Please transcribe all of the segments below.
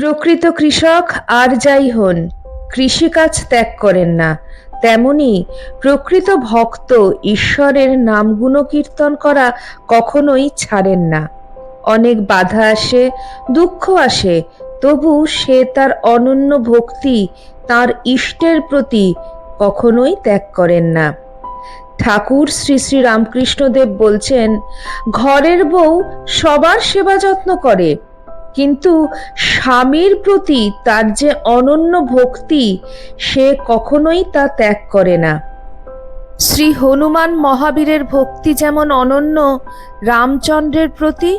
প্রকৃত কৃষক আর যাই হন, কৃষিকাজ ত্যাগ করেন না। তেমনি প্রকৃত ভক্ত ঈশ্বরের নাম গুণকীর্তন করা কখনোই ছাড়েন না। অনেক বাধা আসে, দুঃখ আসে, তবু সে তার অনন্য ভক্তি, তার ইষ্টের প্রতি কখনোই ত্যাগ করেন না। ঠাকুর শ্রী শ্রী রামকৃষ্ণদেব বলছেন, ঘরের বউ সবার সেবা যত্ন করে কিন্তু স্বামীর প্রতি তার যে অনন্য ভক্তি, সে কখনোই তা ত্যাগ করে না। শ্রী হনুমান মহাবীরের ভক্তি যেমন অনন্য, রামচন্দ্রের প্রতি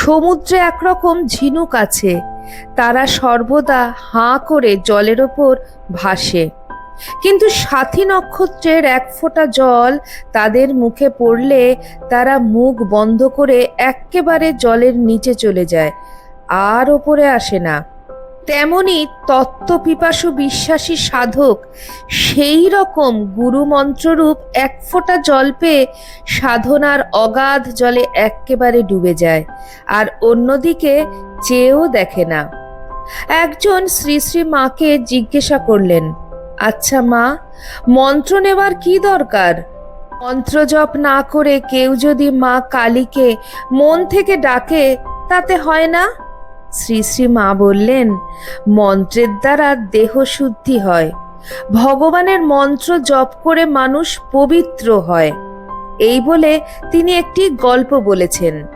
সমুদ্রে একরকম ঝিনুক আছে, তারা সর্বদা হাঁ করে জলের ওপর ভাসে। কিন্তু সাথী নক্ষত্রের এক ফোঁটা জল তাদের মুখে পড়লে তারা মুখ বন্ধ করে এক্কেবারে জলের নিচে চলে যায়। আর ওপরে আসে না। তেমনি তত্ত্বপিপাসু বিশ্বাসী সাধক সেই রকম গুরু মন্ত্ররূপ এক ফোঁটা জল পেয়ে সাধনার অগাধ জলে এক্কেবারে ডুবে যায় আর অন্যদিকে চেয়েও দেখে না। একজন শ্রী শ্রী মাকে জিজ্ঞাসা করলেন আচ্ছা মা, মন্ত্র নেবার কি দরকার? মন্ত্র জপ না করে কেউ যদি মা কালীকে মন থেকে ডাকে, তাতে হয় না? শ্রী শ্রী মা বললেন, মন্ত্রের দ্বারা দেহ শুদ্ধি হয়। ভগবানের মন্ত্র জপ করে মানুষ পবিত্র হয়। এই বলে তিনি একটি গল্প বলেছেন।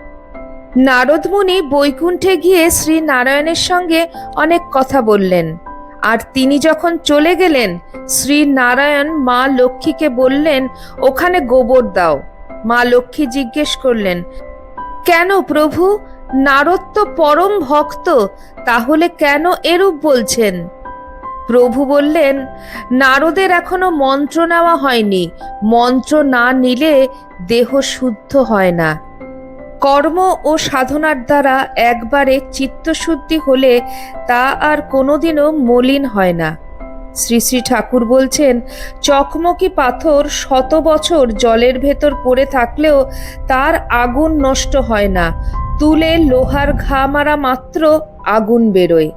নারদমুনি বৈকুণ্ঠে গিয়ে শ্রী নারায়ণের সঙ্গে অনেক কথা বললেন। আর তিনি যখন চলে গেলেন, শ্রী নারায়ণ মা লক্ষ্মীকে বললেন, ওখানে গোবর দাও। মা লক্ষ্মী জিজ্ঞেস করলেন, কেন প্রভু? নারদ তো পরম ভক্ত, তাহলে কেন এরূপ বলছেন? প্রভু বললেন, নারদের এখনও মন্ত্র নেওয়া হয়নি, মন্ত্র না নিলে দেহ শুদ্ধ হয় না। কর্ম ও সাধনার দ্বারা একবারে চিত্তশুদ্ধি হলে তা আর কোনোদিনও মলিন হয় না। শ্রী শ্রী ঠাকুর বলছেন, চকমকি পাথর শত বছর জলের ভেতর পড়ে থাকলেও তার আগুন নষ্ট হয় না। তুলে লোহার ঘা মারা মাত্র আগুন বেরোয়।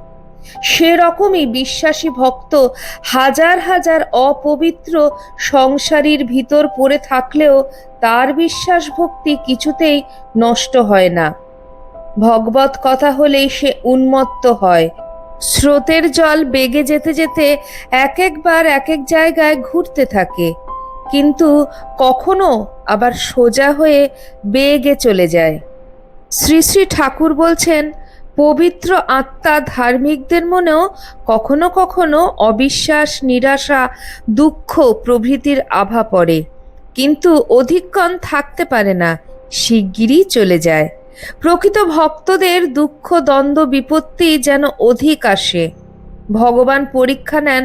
সেরকমই বিশ্বাসী ভক্ত হাজার হাজার অপবিত্র সংসারীর ভিতর পড়ে থাকলেও তার বিশ্বাস ভক্তি কিছুতেই নষ্ট হয় না। ভগবত কথা হলেই সে উন্মত্ত হয়। স্রোতের জল বেগে যেতে যেতে এক একবার এক এক জায়গায় ঘুরতে থাকে। কিন্তু কখনো আবার সোজা হয়ে বেগে চলে যায়। শ্রী শ্রী ঠাকুর বলছেন, পবিত্র আত্মা ধার্মিকদের মনেও কখনো কখনো অবিশ্বাস, নিরাশা, দুঃখ প্রভৃতির আভা পড়ে। কিন্তু অধিকক্ষণ থাকতে পারে না, শিগগিরই চলে যায়। প্রকৃত ভক্তদের দুঃখ, দ্বন্দ্ব, বিপত্তি যেন অধিক আসে। ভগবান পরীক্ষা নেন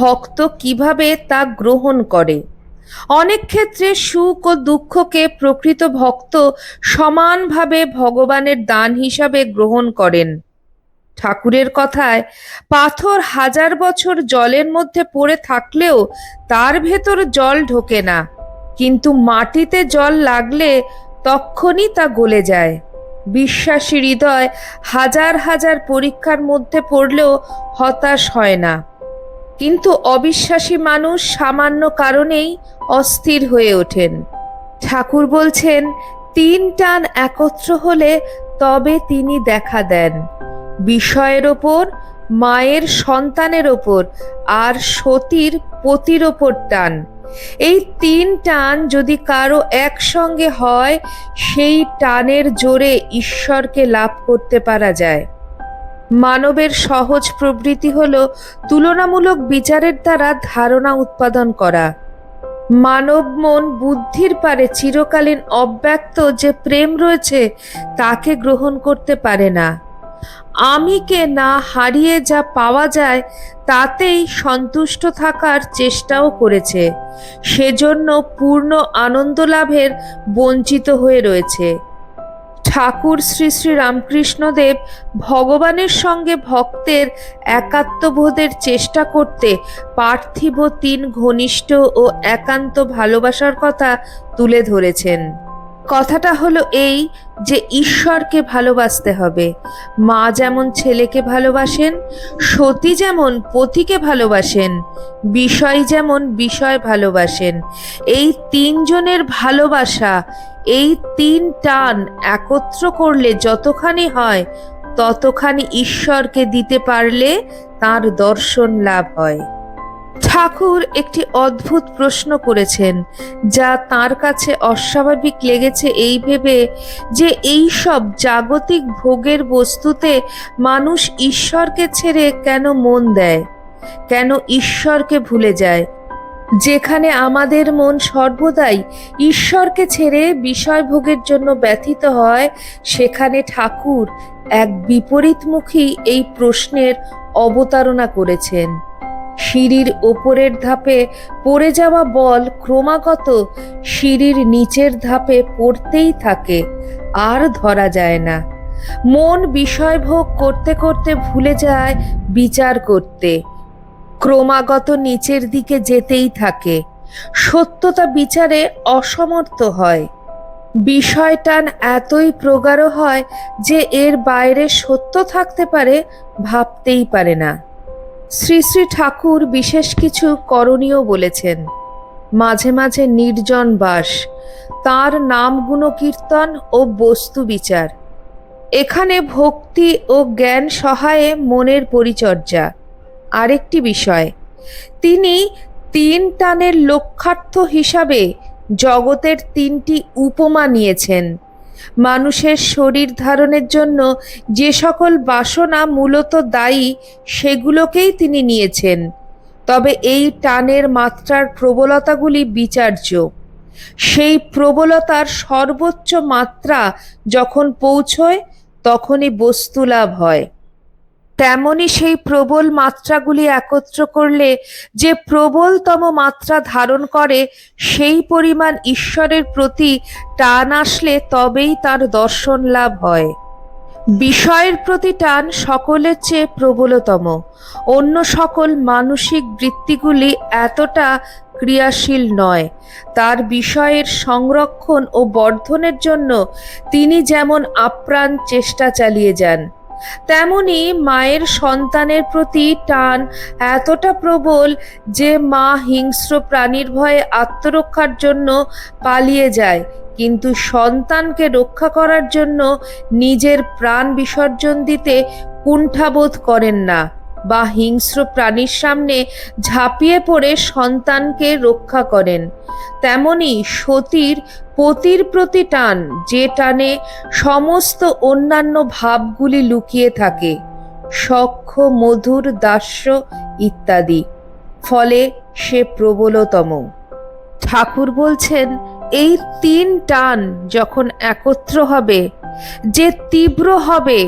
ভক্ত কীভাবে তা গ্রহণ করে। অনেক ক্ষেত্রে সুখ ও দুঃখকে প্রকৃত ভক্ত সমানভাবে ভগবানের দান হিসাবে গ্রহণ করেন। ঠাকুরের কথায়, পাথর হাজার বছর জলের মধ্যে পড়ে থাকলেও তার ভেতর জল ঢোকে না, কিন্তু মাটিতে জল লাগলে তক্ষণই তা গলে যায়। বিশ্বাসী হৃদয় হাজার হাজার পরীক্ষার মধ্যে পড়লেও হতাশ হয় না। কিন্তু অবিশ্বাসী মানুষ সামান্য কারণেই অস্থির হয়ে ওঠেন। ঠাকুর বলছেন, তিন টান একত্র হলে তবে তিনি দেখা দেন। বিষয়ের ওপর, মায়ের সন্তানের ওপর, আর সতীর পতির ওপর টান। এই তিন টান যদি কারও একসঙ্গে হয়, সেই টানের জোরে ঈশ্বরকে লাভ করতে পারা যায়। মানবের সহজ প্রবৃত্তি হল তুলনামূলক বিচারের দ্বারা ধারণা উৎপাদন করা। মানব মন বুদ্ধির পারে চিরকালীন অব্যক্ত যে প্রেম রয়েছে, তাকে গ্রহণ করতে পারে না। আমিকে না হারিয়ে যা পাওয়া যায়, তাতেই সন্তুষ্ট থাকার চেষ্টাও করেছে। সেজন্য পূর্ণ আনন্দ লাভের বঞ্চিত হয়ে রয়েছে। ঠাকুর শ্রী শ্রী রামকৃষ্ণদেব ভগবানের সঙ্গে ভক্তের একাত্মবোধের চেষ্টা করতে পার্থিব তিন ঘনিষ্ঠ ও একান্ত ভালোবাসার কথা তুলে ধরেছেন। কথাটা হলো এই যে ঈশ্বরকে ভালোবাসতে হবে। মা যেমন ছেলেকে ভালোবাসেন, সতী যেমন পতিকে ভালোবাসেন, বিষয় যেমন বিষয় ভালোবাসেন। এই তিনজনের ভালোবাসা, এই তিন টান একত্র করলে যতখানি হয়, ততখানি ঈশ্বরকে দিতে পারলে তার দর্শন লাভ হয়। ঠাকুর একটি অদ্ভুত প্রশ্ন করেছেন, যা তার কাছে অস্বাভাবিক লেগেছে এই ভেবে যে এই সব জাগতিক ভোগের বস্তুতে মানুষ ঈশ্বরকে ছেড়ে কেন মন দেয়, কেন ঈশ্বরকে ভুলে যায়? যেখানে আমাদের মন সর্বদাই ঈশ্বরকে ছেড়ে বিষয় ভোগের জন্য ব্যথিত হয়, সেখানে ঠাকুর এক বিপরীতমুখী এই প্রশ্নের অবতারণা করেছেন। সিঁড়ির ওপরের ধাপে পড়ে যাওয়া বল ক্রমাগত সিঁড়ির নিচের ধাপে পড়তেই থাকে, আর ধরা যায় না। মন বিষয়ভোগ করতে করতে ভুলে যায় বিচার করতে। ক্রমাগত নিচের দিকে যেতেই থাকে। সত্যতা বিচারে অসমর্থ হয়। বিষয়টান এতই প্রগাঢ় হয় যে এর বাইরে সত্য থাকতে পারে, ভাবতেই পারে না। শ্রী শ্রী ঠাকুর বিশেষ কিছু করণীয় বলেছেন। মাঝে মাঝে নির্জন বাস, তার নাম গুণকীর্তন ও বস্তু বিচার। এখানে ভক্তি ও জ্ঞান সহায়ে মনের পরিচর্যা। আরেকটি বিষয়, তিনি তিন টানের লক্ষ্যার্থ হিসাবে জগতের তিনটি উপমা নিয়েছেন। মানুষের শরীর ধারণের জন্য যে সকল বাসনা মূলত দায়ী, সেগুলোকেই তিনি নিয়েছেন। তবে এই টানের মাত্রার প্রবলতাগুলি বিচার্য। সেই প্রবলতার সর্বোচ্চ মাত্রা যখন পৌঁছয়, তখনই বস্তু লাভ হয়। তেমনি সেই প্রবল মাত্রাগুলি একত্র করলে যে প্রবলতম মাত্রা ধারণ করে, সেই পরিমাণ ঈশ্বরের প্রতি টান আসলে তবেই তার দর্শন লাভ হয়। বিষয়ের প্রতি টান সকলের চেয়ে প্রবলতম। অন্য সকল মানসিক বৃত্তিগুলি এতটা ক্রিয়াশীল নয়। তার বিষয়ের সংরক্ষণ ও বর্ধনের জন্য তিনি যেমন আপ্রাণ চেষ্টা চালিয়ে যান তেমনি মায়ের সন্তানের প্রতি টান এতটা প্রবল যে মা হিংস্র প্রাণীর ভয়ে আত্মরক্ষার জন্য পালিয়ে যায়। কিন্তু সন্তানকে রক্ষা করার জন্য নিজের প্রাণ বিসর্জন দিতে কুণ্ঠাবোধ করেন না। বা হিংস্র প্রাণীর সামনে ঝাঁপিয়ে পড়ে সন্তানকে রক্ষা করেন। তেমনি সতীর পতির প্রতি টান, যে টানে সমস্ত অন্যান্য ভাবগুলি লুকিয়ে থাকে, সখ্য, মধুর, দাস্য ইত্যাদি। ফলে সে প্রবলতম। ঠাকুর বলছেন, এই তিন টান যখন একত্র হবে, যে তীব্র হবে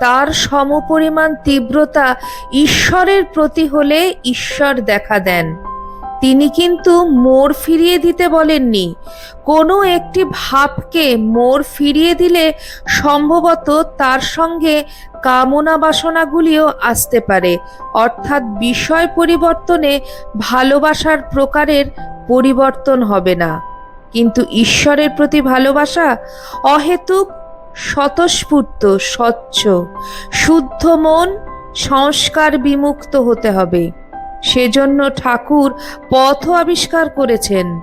তার সমপরিমাণ তীব্রতা ঈশ্বরের প্রতি হলে ঈশ্বর দেখা দেন। তিনি কিন্তু মোর ফিরিয়ে দিতে বলেননি। কোনো একটি ভাবকে মোর ফিরিয়ে দিলে সম্ভবত তার সঙ্গে কামনা বাসনাগুলিও আসতে পারে। অর্থাৎ বিষয় পরিবর্তনে ভালোবাসার প্রকারের পরিবর্তন হবে না। কিন্তু ঈশ্বরের প্রতি ভালোবাসা অহেতুক স্বতঃস্ফূর্ত, স্বচ্ছ। শুদ্ধ মন সংস্কার বিমুক্ত হতে হবে। সেজন্য ঠাকুর পথ আবিষ্কার করেছেন।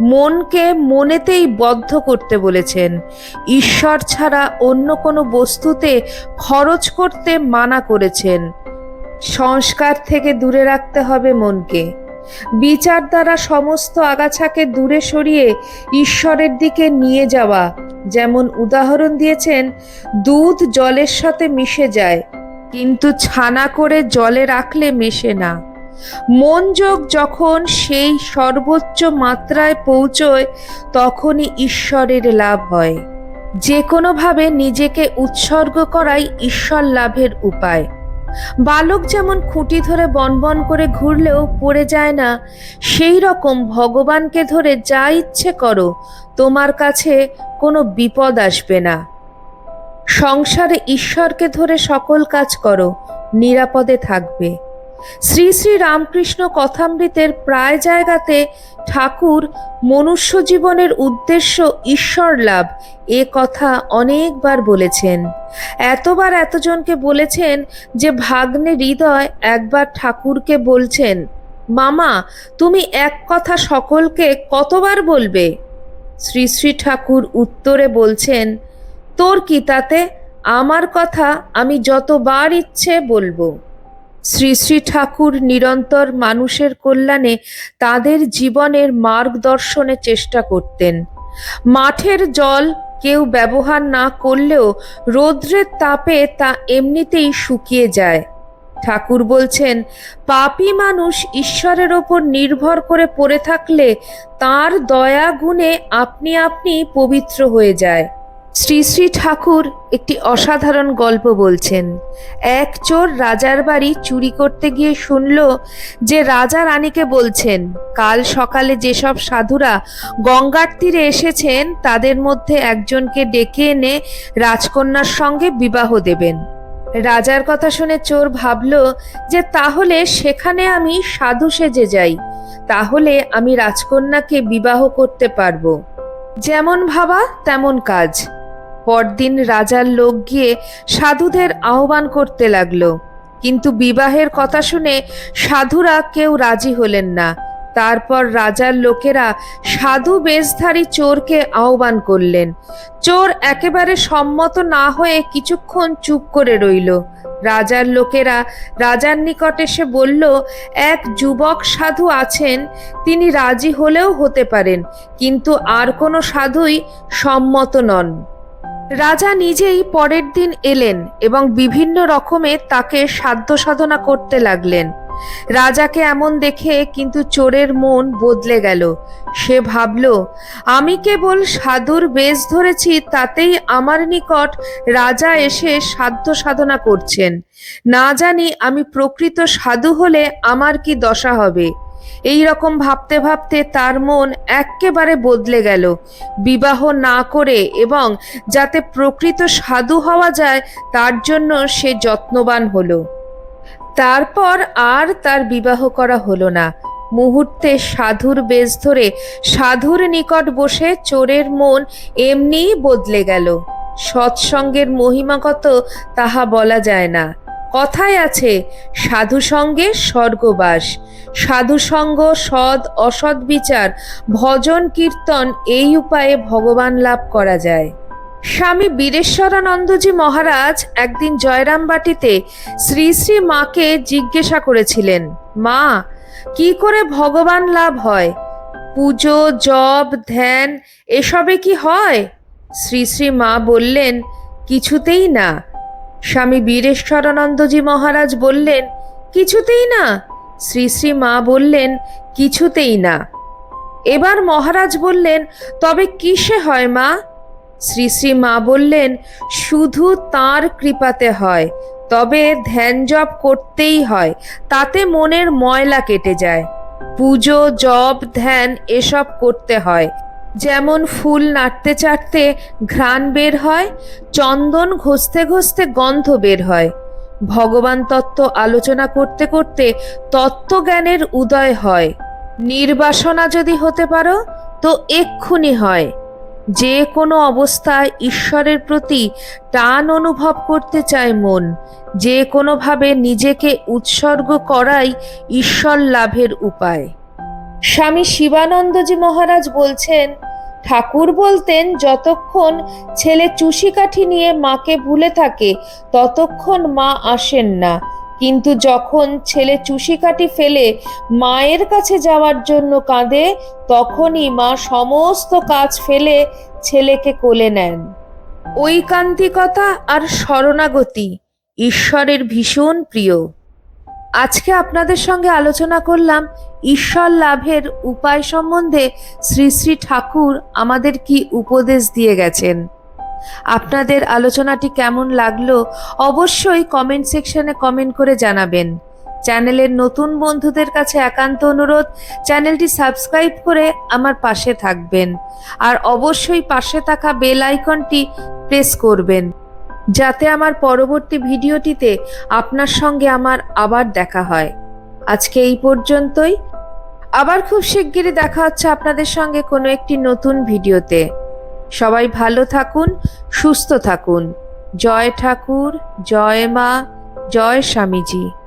মনকে মনেতেই বদ্ধ করতে বলেছেন। ঈশ্বর ছাড়া অন্য কোনো বস্তুতে খরচ করতে মানা করেছেন। সংস্কার থেকে দূরে রাখতে হবে মনকে। বিচার দ্বারা সমস্ত আগাছাকে দূরে সরিয়ে ঈশ্বরের দিকে নিয়ে যাওয়া। যেমন উদাহরণ দিয়েছেন, দুধ জলের সাথে মিশে যায়, কিন্তু ছানা করে জলে রাখলে মেশে না। মন যোগ যখন সেই সর্বোচ্চ মাত্রায় পৌঁছয়, তখনই ঈশ্বরের লাভ হয়। যে কোনোভাবে নিজেকে উৎসর্গ করাই ঈশ্বর লাভের উপায়। বালক যেমন খুঁটি ধরে বনবন করে ঘুরলেও পড়ে যায় না, সেই রকম ভগবানকে ধরে যা ইচ্ছে করো, তোমার কাছে কোনো বিপদ আসবে না। সংসারে ঈশ্বরকে ধরে সকল কাজ করো, নিরাপদে থাকবে। শ্রী শ্রী রামকৃষ্ণ কথামৃতের প্রায় জায়গাতে ঠাকুর মনুষ্য জীবনের উদ্দেশ্য ঈশ্বর লাভ এ কথা অনেকবার বলেছেন। এতবার এতজনকে বলেছেন যে ভাগ্নে হৃদয় একবার ঠাকুরকে বলছেন, মামা, তুমি এক কথা সকলকে কতবার বলবে? শ্রী শ্রী ঠাকুর উত্তরে বলছেন, তোর কি তাতে? আমার কথা আমি যতবার ইচ্ছে বলব। শ্রী শ্রী ঠাকুর নিরন্তর মানুষের কল্যাণে তাদের জীবনের মার্গদর্শনের চেষ্টা করতেন। মাঠের জল কেউ ব্যবহার না করলেও রৌদ্রের তাপে তা এমনিতেই শুকিয়ে যায়। ঠাকুর বলছেন, পাপী মানুষ ঈশ্বরের ওপর নির্ভর করে পড়ে থাকলে তার দয়া গুণে আপনি আপনি পবিত্র হয়ে যায়। শ্রী শ্রী ঠাকুর একটি অসাধারণ গল্প বলছেন। এক চোর রাজার বাড়ি চুরি করতে গিয়ে শুনল যে রাজা রানীকে বলছেন, কাল সকালে যেসব সাধুরা গঙ্গার তীরে এসেছেন, তাদের মধ্যে একজনকে ডেকে এনে রাজকন্যার সঙ্গে বিবাহ দেবেন। রাজার কথা শুনে চোর ভাবল যে তাহলে সেখানে আমি সাধু সেজে যাই, তাহলে আমি রাজকন্যাকে বিবাহ করতে পারব। যেমন ভাবা তেমন কাজ। পরদিন রাজার লোক গিয়ে সাধুদের আহ্বান করতে লাগল। কিন্তু বিবাহের কথা শুনে সাধুরা কেউ রাজি হলেন না। তারপর রাজার লোকেরা সাধু বেশধারী চোরকে আহ্বান করলেন। চোর একেবারে সম্মত না হয়ে কিছুক্ষণ চুপ করে রইল। রাজার লোকেরা রাজার নিকট এসে বলল, এক যুবক সাধু আছেন, তিনি রাজি হলেও হতে পারেন, কিন্তু আর কোনো সাধুই সম্মত নন। রাজা নিজেই পরের দিন এলেন এবং বিভিন্ন রকমে তাকে সাধ্য সাধনা করতে লাগলেন। রাজাকে এমন দেখে কিন্তু চোরের মন বদলে গেল। সে ভাবল, আমি কেবল সাধুর বেশ ধরেছি, তাতেই আমার নিকট রাজা এসে সাধ্য সাধনা করছেন। না জানি আমি প্রকৃত সাধু হলে আমার কি দশা হবে? এই রকম ভাবতে ভাবতে তার মন এক্কেবারে বদলে গেল। বিবাহ না করে এবং যাতে প্রকৃত সাধু হওয়া যায়, তার জন্য সে যত্নবান হলো। তারপর আর তার বিবাহ করা হলো না। মুহূর্তে সাধুর বেশ ধরে সাধুর নিকট বসে চোরের মন এমনিই বদলে গেল। সৎসঙ্গের মহিমাগত তাহা বলা যায় না। কথায় আছে, সাধু সঙ্গে স্বর্গবাস। সাধু সঙ্গ, সৎ, অসৎ বিচার, ভজন, কীর্তন, এই উপায়ে ভগবান লাভ করা যায়। স্বামী বীরেশ্বরানন্দজি মহারাজ একদিন জয়রামবাটিতে শ্রী শ্রী মাকে জিজ্ঞাসা করেছিলেন, মা, কি করে ভগবান লাভ হয়? পুজো, জপ, ধ্যান, এসবে কি হয়? শ্রী শ্রী মা বললেন, কিছুতেই না। স্বামী বীরেশ্বরানন্দজি মহারাজ বললেন, কিছুতেই না। শ্রী শ্রী মা বললেন, কিছুতেই না। এবার মহারাজ বললেন, তবে কিসে হয় মা? শ্রী শ্রী মা বললেন, শুধু তার কৃপাতে হয়, তবে ধ্যান জপ করতেই হয়, তাতে মনের ময়লা কেটে যায়। পুজো, জপ, ধ্যান, এসব করতে হয়। যেমন ফুল নাড়তে চাটতে ঘ্রাণ বের হয়, চন্দন ঘষতে ঘষতে গন্ধ বের হয়। ভগবান তত্ত্ব আলোচনা করতে করতে তত্ত্বজ্ঞানের উদয় হয়। নির্বাসনা যদি হতে পারো, তো এক্ষুনি হয়। যে কোনো অবস্থায় ঈশ্বরের প্রতি টান অনুভব করতে চায় মন, যে কোনোভাবে নিজেকে উৎসর্গ করাই ঈশ্বর লাভের উপায়। স্বামী শিবানন্দজি মহারাজ বলছেন, ঠাকুর বলতেন, যতক্ষণ ছেলে চুষি কাঠি নিয়ে মাকে ভুলে থাকে, ততক্ষণ মা আসেন না। কিন্তু যখন ছেলে চুষি কাঠি ফেলে মায়ের কাছে যাওয়ার জন্য কাঁদে, তখনই মা সমস্ত কাজ ফেলে ছেলেকে কোলে নেন। ঐকান্তিকতা আর শরণাগতি, ঈশ্বরের ভীষণ প্রিয়। আজকে আপনাদের সঙ্গে আলোচনা করলাম ঈশ্বর লাভের উপায় সম্বন্ধে শ্রী শ্রী ঠাকুর আমাদের কি উপদেশ দিয়ে গেছেন। আপনাদের আলোচনাটি কেমন লাগল অবশ্যই কমেন্ট সেকশনে কমেন্ট করে জানাবেন। চ্যানেলের নতুন বন্ধুদের কাছে একান্ত অনুরোধ, চ্যানেলটি সাবস্ক্রাইব করে আমার পাশে থাকবেন। আর অবশ্যই পাশে থাকা বেল আইকনটি প্রেস করবেন। যাতে আমার পরবর্তী ভিডিওটিতে আপনার সঙ্গে আমার আবার দেখা হয়। আজকে এই পর্যন্তই। আবার খুব শিগগিরই দেখা হচ্ছে আপনাদের সঙ্গে কোনো একটি নতুন ভিডিওতে। সবাই ভালো থাকুন, সুস্থ থাকুন। জয় ঠাকুর, জয় মা, জয় স্বামীজি।